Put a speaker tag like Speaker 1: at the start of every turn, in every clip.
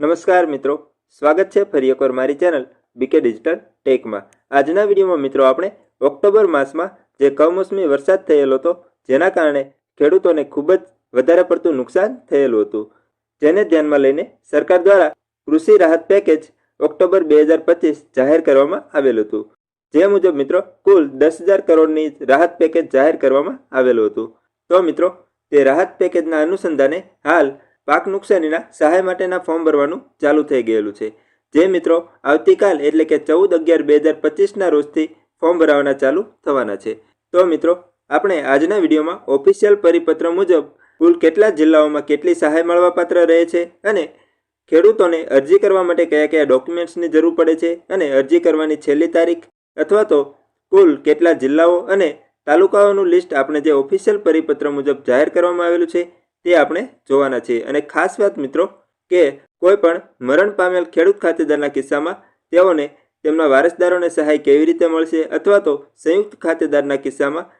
Speaker 1: નમસ્કાર મિત્રો, સ્વાગત છે ફરી એકવાર મારી ચેનલ બીકે ડિજિટલ ટેકમાં આજના વિડીયોમાં મિત્રો આપણે ઓક્ટોબર માસમાં જે કમોસમી વરસાદ થયેલો હતો, જેના કારણે ખેડૂતોને ખૂબ જ વધારે પડતું નુકસાન થયેલું હતું. જેને ધ્યાનમાં લઈને સરકાર દ્વારા કૃષિ રાહત પેકેજ ઓક્ટોબર બે હજાર પચીસ જાહેર કરવામાં આવેલું હતું. જે મુજબ મિત્રો, કુલ દસ હજાર કરોડની રાહત પેકેજ જાહેર કરવામાં આવેલું હતું. તો મિત્રો, તે રાહત પેકેજના અનુસંધાને હાલ પાક નુકસાનીના સહાય માટેના ફોર્મ ભરવાનું ચાલુ થઈ ગયેલું છે. જે મિત્રો, આવતીકાલ એટલે કે ચૌદ અગિયાર બે હજાર પચીસના રોજથી ફોર્મ ભરાવાના ચાલુ થવાના છે. તો મિત્રો, આપણે આજના વિડીયોમાં ઓફિશિયલ પરિપત્ર મુજબ કુલ કેટલા જિલ્લાઓમાં કેટલી સહાય મળવાપાત્ર રહે છે અને ખેડૂતોને અરજી કરવા માટે કયા કયા ડોક્યુમેન્ટ્સની જરૂર પડે છે અને અરજી કરવાની છેલ્લી તારીખ અથવા તો કુલ કેટલા જિલ્લાઓ અને તાલુકાઓનું લિસ્ટ આપણે જે ઓફિશિયલ પરિપત્ર મુજબ જાહેર કરવામાં આવેલું છે તે આપણે જોવાના છીએ. અને ખાસ વાત મિત્રો કે કોઈ પણ મરણ પામેલ ખેડૂત ખાતેદારના કિસ્સામાં તેઓને તેમના વારસદારોને સહાય કેવી રીતે મળશે અથવા તો સંયુક્ત ખાતેદારના કિસ્સામાં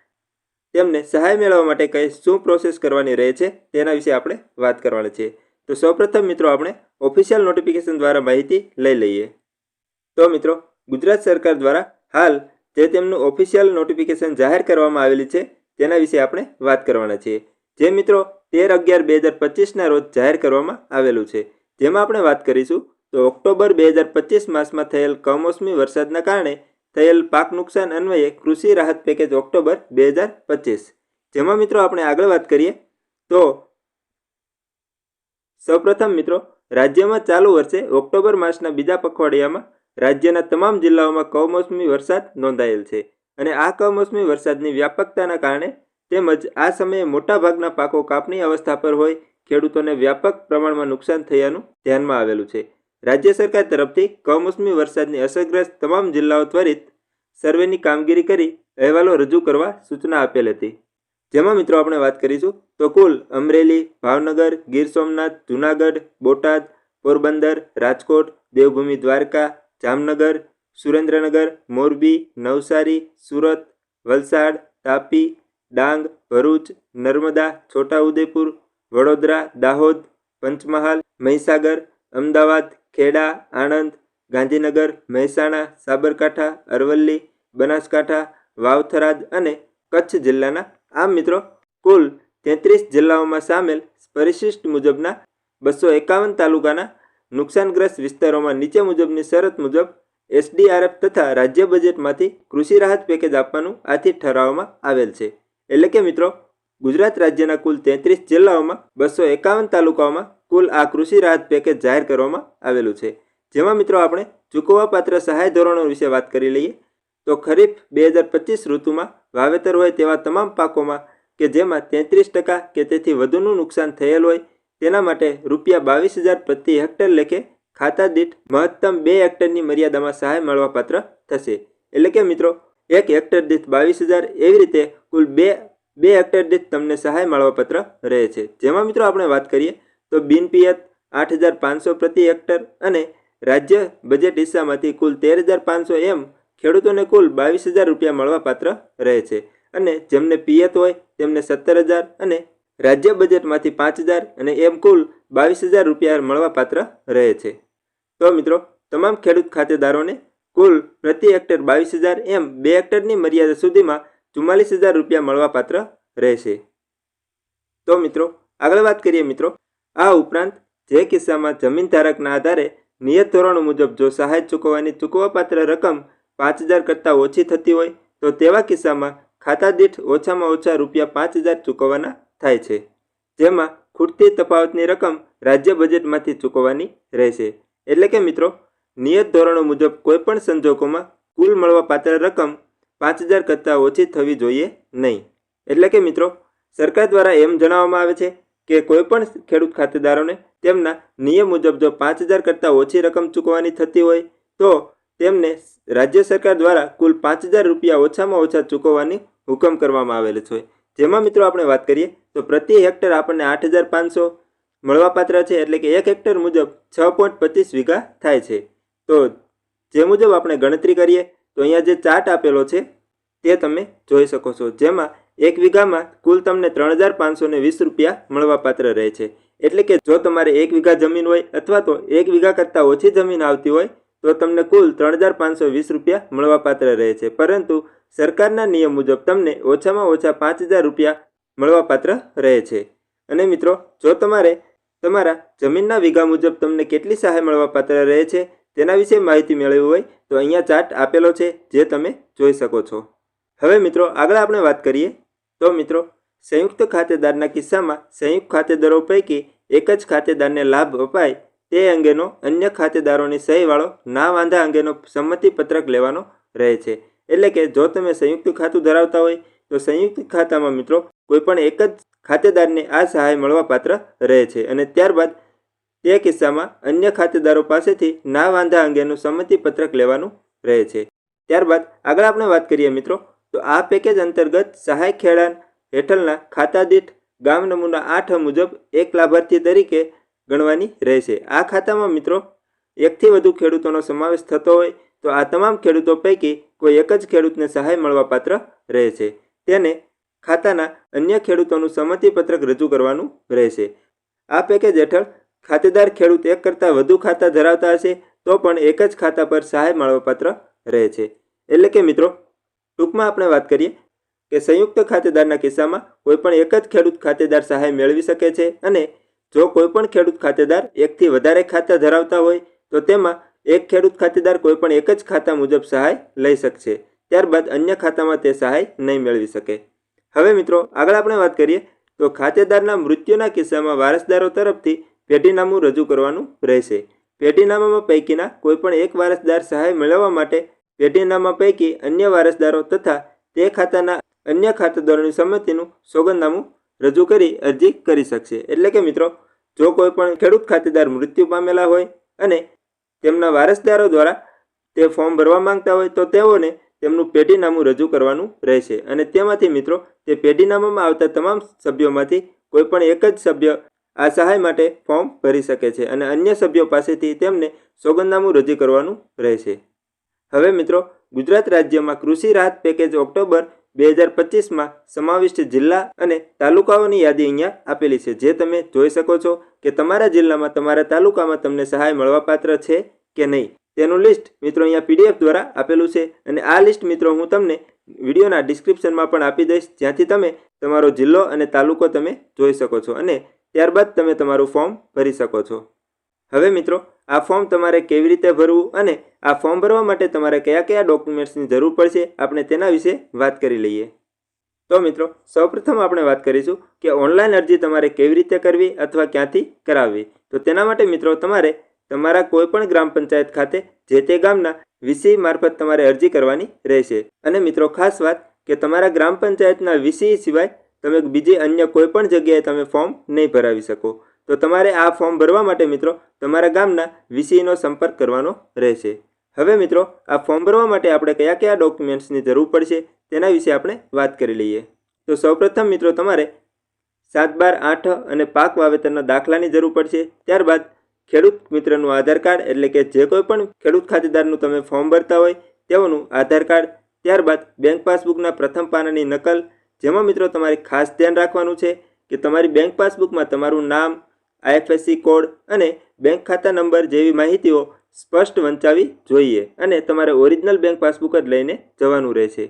Speaker 1: તેમને સહાય મેળવવા માટે કઈ શું પ્રોસેસ કરવાની રહે છે તેના વિશે આપણે વાત કરવાની છે તો સૌપ્રથમ મિત્રો આપણે ઓફિશિયલ નોટિફિકેશન દ્વારા માહિતી લઈ લઈએ. તો મિત્રો, ગુજરાત સરકાર દ્વારા હાલ જે તેમનું ઓફિશિયલ નોટિફિકેશન જાહેર કરવામાં આવેલી છે તેના વિશે આપણે વાત કરવાના છીએ. જે મિત્રો તેર અગિયાર બે હજાર પચીસના રોજ જાહેર કરવામાં આવેલું છે. જેમાં આપણે વાત કરીશું તો ઓક્ટોબર બે હજાર પચીસ માસમાં થયેલ કમોસમી વરસાદના કારણે થયેલ પાક નુકસાન અન્વયે કૃષિ રાહત પેકેજ ઓક્ટોબર બે હજાર પચીસ. જેમાં મિત્રો આપણે આગળ વાત કરીએ તો સૌપ્રથમ મિત્રો, રાજ્યમાં ચાલુ વર્ષે ઓક્ટોબર માસના બીજા પખવાડિયામાં રાજ્યના તમામ જિલ્લાઓમાં કમોસમી વરસાદ નોંધાયેલ છે અને આ કમોસમી વરસાદની વ્યાપકતાના કારણે તેમજ આ સમયે મોટાભાગના પાકો કાપણી અવસ્થા પર હોય, ખેડૂતોને વ્યાપક પ્રમાણમાં નુકસાન થયાનું ધ્યાનમાં આવેલું છે. રાજ્ય સરકાર તરફથી કમોસમી વરસાદની અસરગ્રસ્ત તમામ જિલ્લાઓ ત્વરિત સર્વેની કામગીરી કરી અહેવાલો રજૂ કરવા સૂચના આપેલ હતી. જેમાં મિત્રો આપણે વાત કરીશું તો કુલ અમરેલી, ભાવનગર, ગીર સોમનાથ, જૂનાગઢ, બોટાદ, પોરબંદર, રાજકોટ, દેવભૂમિ દ્વારકા, જામનગર, સુરેન્દ્રનગર, મોરબી, નવસારી, સુરત, વલસાડ, તાપી ડાંગ, ભરૂચ, નર્મદા, છોટાઉદેપુર, વડોદરા, દાહોદ, પંચમહાલ, મહીસાગર, અમદાવાદ, ખેડા, આણંદ, ગાંધીનગર, મહેસાણા, સાબરકાંઠા, અરવલ્લી, બનાસકાંઠા વાવથરાજ અને કચ્છ જિલ્લાના આમ મિત્રો કુલ તેત્રીસ જિલ્લાઓમાં સામેલ પરિશિષ્ટ મુજબના બસો એકાવન તાલુકાના નુકસાનગ્રસ્ત વિસ્તારોમાં નીચે મુજબની શરત મુજબ એસડીઆરએફ તથા રાજ્ય બજેટમાંથી કૃષિ રાહત પેકેજ આપવાનું આથી ઠરાવવામાં આવેલ છે. એટલે કે મિત્રો, ગુજરાત રાજ્યના કુલ તેત્રીસ જિલ્લાઓમાં બસો એકાવન તાલુકાઓમાં કુલ આ કૃષિ રાહત પેકેજ જાહેર કરવામાં આવેલું છે. જેમાં મિત્રો આપણે ચૂકવવાપાત્ર સહાય ધોરણો વિશે વાત કરી લઈએ. તો ખરીફ બે હજાર પચીસ ઋતુમાં વાવેતર હોય તેવા તમામ પાકોમાં કે જેમાં તેત્રીસ ટકા કે તેથી વધુનું નુકસાન થયેલ હોય તેના માટે રૂપિયા બાવીસ હજાર પ્રતિ હેક્ટર લેખે ખાતા દીઠ મહત્તમ બે હેક્ટરની મર્યાદામાં સહાય મળવાપાત્ર થશે. એટલે કે મિત્રો એક હેક્ટર દીઠ બાવીસ હજાર એવી રીતે કુલ બે બે હેક્ટર દીઠ તમને સહાય મળવાપત્ર રહે છે. જેમાં મિત્રો આપણે વાત કરીએ તો બિનપિયત આઠ હજાર પાંચસો પ્રતિ હેક્ટર અને રાજ્ય બજેટ હિસ્સામાંથી કુલ તેર હજાર પાંચસો એમ ખેડૂતોને કુલ બાવીસ હજાર રૂપિયા મળવાપાત્ર રહે છે. અને જેમને પિયત હોય તેમને સત્તર હજાર અને રાજ્ય બજેટમાંથી પાંચ હજાર અને એમ કુલ બાવીસ હજાર રૂપિયા મળવાપાત્ર રહે છે. તો મિત્રો, તમામ ખેડૂત ખાતેદારોને કુલ પ્રતિ હેક્ટર બાવીસ હજાર એમ બે હેક્ટરની મર્યાદા સુધીમાં ચુમ્માલીસ હજાર રૂપિયા મળવાપાત્ર રહેશે. તો મિત્રો, આગળ વાત કરીએ મિત્રો. આ ઉપરાંત જે કિસ્સામાં જમીન ધારકના આધારે નિયત ધોરણો મુજબ જો સહાય ચૂકવવાની ચૂકવાપાત્ર રકમ પાંચ હજાર કરતાં ઓછી થતી હોય, તો તેવા કિસ્સામાં ખાતા દીઠ ઓછામાં ઓછા રૂપિયા પાંચ હજાર ચૂકવવાના થાય છે. જેમાં ખૂટતી તફાવતની રકમ રાજ્ય બજેટમાંથી ચૂકવવાની રહેશે. એટલે કે મિત્રો નિયત ધોરણો મુજબ કોઈપણ સંજોગોમાં કુલ મળવાપાત્ર રકમ પાંચ હજાર કરતાં ઓછી થવી જોઈએ નહીં. એટલે કે મિત્રો, સરકાર દ્વારા એમ જણાવવામાં આવે છે કે કોઈપણ ખેડૂત ખાતેદારોને તેમના નિયમ મુજબ જો પાંચ હજાર કરતાં ઓછી રકમ ચૂકવવાની થતી હોય, તો તેમને રાજ્ય સરકાર દ્વારા કુલ પાંચ હજાર રૂપિયા ઓછામાં ઓછા ચૂકવવાની હુકમ કરવામાં આવેલ છે. જેમાં મિત્રો આપણે વાત કરીએ, તો પ્રતિ હેક્ટર આપણને આઠ હજાર પાંચસો મળવાપાત્ર છે, એટલે કે એક હેક્ટર મુજબ છ પોઈન્ટ પચીસ વીઘા થાય છે. તો જે મુજબ આપણે ગણતરી કરીએ, તો અહીંયા જે ચાર્ટ આપેલો છે, તે તમે જોઈ શકો છો. જેમાં એક વીઘામાં કુલ તમને ત્રણ હજાર પાંચસો વીસ રૂપિયા મળવાપાત્ર રહે છે. એટલે કે જો તમારે એક વીઘા જમીન હોય અથવા તો એક વીઘા કરતાં ઓછી જમીન આવતી હોય, તો તમને કુલ ત્રણ હજાર પાંચસો વીસ રૂપિયા મળવાપાત્ર રહે છે. પરંતુ સરકારના નિયમ મુજબ તમને ઓછામાં ઓછા પાંચ હજાર રૂપિયા મળવાપાત્ર રહે છે. અને મિત્રો, જો તમારે તમારા જમીનના વીઘા મુજબ તમને કેટલી સહાય મળવાપાત્ર રહે છે તેના વિશે માહિતી મેળવવી હોય તો અહીંયા ચાર્ટ આપેલો છે જે તમે જોઈ શકો છો. હવે મિત્રો, આગળ આપણે વાત કરીએ. તો મિત્રો, સંયુક્ત ખાતેદારના કિસ્સામાં સંયુક્ત ખાતેદારો પૈકી એક જ ખાતેદારને લાભ અપાય તે અંગેનો અન્ય ખાતેદારોની સહીવાળો ના વાંધા અંગેનો સંમતિ પત્રક લેવાનો રહે છે. એટલે કે જો તમે સંયુક્ત ખાતું ધરાવતા હોય તો સંયુક્ત ખાતામાં મિત્રો કોઈપણ એક જ ખાતેદારને આ સહાય મળવાપાત્ર રહે છે અને ત્યારબાદ તે કિસ્સામાં અન્ય ખાતેદારો પાસેથી ના વાંધા અંગેનું સંમતિ પત્રક લેવાનું રહે છે. ત્યારબાદ આગળ આપણે વાત કરીએ મિત્રો, તો આ પેકેજ અંતર્ગત સહાય ખેડાણ હેઠળના ખાતા દીઠ ગામ નમૂના આઠ મુજબ એક લાભાર્થી તરીકે ગણવાની રહેશે. આ ખાતામાં મિત્રો, એકથી વધુ ખેડૂતોનો સમાવેશ થતો હોય તો આ તમામ ખેડૂતો પૈકી કોઈ એક જ ખેડૂતને સહાય મળવાપાત્ર રહે છે તેને ખાતાના અન્ય ખેડૂતોનું સંમતિપત્રક રજૂ કરવાનું રહેશે. આ પેકેજ હેઠળ ખાતેદાર ખેડૂત એક કરતાં વધુ ખાતા ધરાવતા હશે, તો પણ એક જ ખાતા પર સહાય મળવાપાત્ર રહે છે. એટલે કે મિત્રો, ટૂંકમાં આપણે વાત કરીએ કે સંયુક્ત ખાતેદારના કિસ્સામાં કોઈપણ એક જ ખેડૂત ખાતેદાર સહાય મેળવી શકે છે અને જો કોઈપણ ખેડૂત ખાતેદાર એકથી વધારે ખાતા ધરાવતા હોય, તો તેમાં એક ખેડૂત ખાતેદાર કોઈપણ એક જ ખાતા મુજબ સહાય લઈ શકશે. ત્યારબાદ અન્ય ખાતામાં તે સહાય નહીં મેળવી શકે. હવે મિત્રો, આગળ આપણે વાત કરીએ તો ખાતેદારના મૃત્યુના કિસ્સામાં વારસદારો તરફથી પેઢીનામું રજૂ કરવાનું રહેશે. પેઢીનામામાં પૈકીના કોઈપણ એક વારસદાર સહાય મેળવવા માટે પેઢીનામા પૈકી અન્ય વારસદારો તથા તે ખાતાના અન્ય ખાતેદારોની સંમતિનું સોગંદનામું રજૂ કરી અરજી કરી શકશે. એટલે કે મિત્રો, જો કોઈ પણ ખેડૂત ખાતેદાર મૃત્યુ પામેલા હોય અને તેમના વારસદારો દ્વારા તે ફોર્મ ભરવા માંગતા હોય તો તેઓને તેમનું પેઢીનામું રજૂ કરવાનું રહેશે. અને તેમાંથી મિત્રો, તે પેઢીનામામાં આવતા તમામ સભ્યોમાંથી કોઈ પણ એક જ સભ્ય આ સહાય માટે ફોર્મ ભરી શકે છે અને અન્ય સભ્યો પાસેથી તેમને સોગંદનામું રજૂ કરવાનું રહેશે. હવે મિત્રો, ગુજરાત રાજ્યમાં કૃષિ રાહત પેકેજ ઓક્ટોબર બે હજાર પચીસમાં સમાવિષ્ટ જિલ્લા અને તાલુકાઓની યાદી અહીંયા આપેલી છે. જે તમે જોઈ શકો છો કે તમારા જિલ્લામાં તમારા તાલુકામાં તમને સહાય મળવાપાત્ર છે કે નહીં. તેનું લિસ્ટ મિત્રો અહીંયા પીડીએફ દ્વારા આપેલું છે અને આ લિસ્ટ મિત્રો હું તમને વિડીયોના ડિસ્ક્રિપ્શનમાં પણ આપી દઈશ. જ્યાંથી તમે તમારો જિલ્લો અને તાલુકો તમે જોઈ શકો છો અને ત્યારબાદ તમે તમારું ફોર્મ ભરી શકો છો. હવે મિત્રો, આ ફોર્મ તમારે કેવી રીતે ભરવું અને આ ફોર્મ ભરવા માટે તમારે કયા કયા ડોક્યુમેન્ટ્સની જરૂર પડશે, આપણે તેના વિશે વાત કરી લઈએ. તો મિત્રો, સૌપ્રથમ આપણે વાત કરીશું કે ઓનલાઈન અરજી તમારે કેવી રીતે કરવી અથવા ક્યાંથી કરાવવી. તો તેના માટે મિત્રો, તમારે તમારા કોઈપણ ગ્રામ પંચાયત ખાતે, જે તે ગામના વીસી મારફત તમારે અરજી કરવાની રહેશે. અને મિત્રો, ખાસ વાત કે તમારા ગ્રામ પંચાયતના વીસી સિવાય તમે બીજી અન્ય કોઈપણ જગ્યાએ તમે ફોર્મ નહીં ભરાવી શકો. તો તમારે આ ફોર્મ ભરવા માટે મિત્રો તમારા ગામના વીસીનો સંપર્ક કરવાનો રહેશે. હવે મિત્રો, આ ફોર્મ ભરવા માટે આપણે કયા કયા ડોક્યુમેન્ટ્સની જરૂર પડશે તેના વિશે આપણે વાત કરી લઈએ. તો સૌપ્રથમ મિત્રો, તમારે સાત બાર આઠ અને પાક વાવેતરના દાખલાની જરૂર પડશે. ત્યારબાદ ખેડૂત મિત્રનું આધાર કાર્ડ એટલે કે જે કોઈ પણ ખેડૂત ખાતેદારનું તમે ફોર્મ ભરતા હોય તેઓનું આધાર કાર્ડ. ત્યારબાદ બેંક પાસબુકના પ્રથમ પાનાની નકલ જેમાં મિત્રો તમારે ખાસ ધ્યાન રાખવાનું છે કે તમારી બેંક પાસબુકમાં તમારું નામ, આઈએફએસસી કોડ અને બેંક ખાતા નંબર જેવી માહિતીઓ સ્પષ્ટ વંચાવી જોઈએ અને તમારે ઓરિજિનલ બેંક પાસબુક જ લઈને જવાનું રહેશે.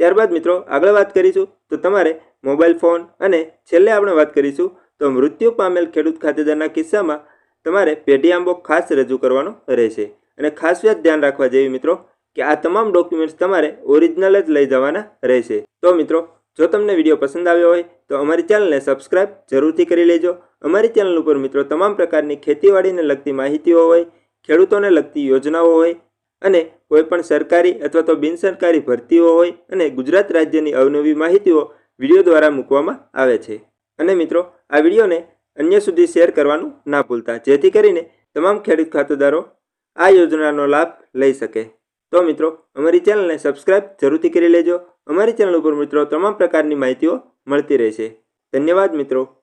Speaker 1: ત્યારબાદ મિત્રો આગળ વાત કરીશું તો તમારે મોબાઈલ ફોન અને છેલ્લે આપણે વાત કરીશું તો મૃત્યુ પામેલ ખેડૂત ખાતેદારના કિસ્સામાં તમારે પેઢી આંબો ખાસ રજૂ કરવાનો રહેશે. અને ખાસ યાદ ધ્યાન રાખવા જેવી મિત્રો કે આ તમામ ડોક્યુમેન્ટ્સ તમારે ઓરિજિનલ જ લઈ જવાના રહેશે. તો મિત્રો જો તમને વીડિયો પસંદ આવ્યો હોય, તો અમારી ચેનલને સબસ્ક્રાઇબ જરૂરથી કરી લેજો. અમારી ચેનલ ઉપર મિત્રો તમામ પ્રકારની ખેતીવાડીને લગતી માહિતીઓ હોય, ખેડૂતોને લગતી યોજનાઓ હોય અને કોઈપણ સરકારી અથવા તો બિનસરકારી ભરતીઓ હોય અને ગુજરાત રાજ્યની અવનવી માહિતીઓ વીડિયો દ્વારા મૂકવામાં આવે છે. અને મિત્રો, આ વિડીયોને અન્ય સુધી શેર કરવાનું ના ભૂલતા, જેથી કરીને તમામ ખેડૂત ખાતેદારો આ યોજનાનો લાભ લઈ શકે. તો મિત્રો, અમારી ચેનલને સબસ્ક્રાઇબ જરૂરથી કરી લેજો. અમારી ચેનલ ઉપર મિત્રો તમામ પ્રકારની માહિતીઓ મળતી રહેશે. ધન્યવાદ મિત્રો.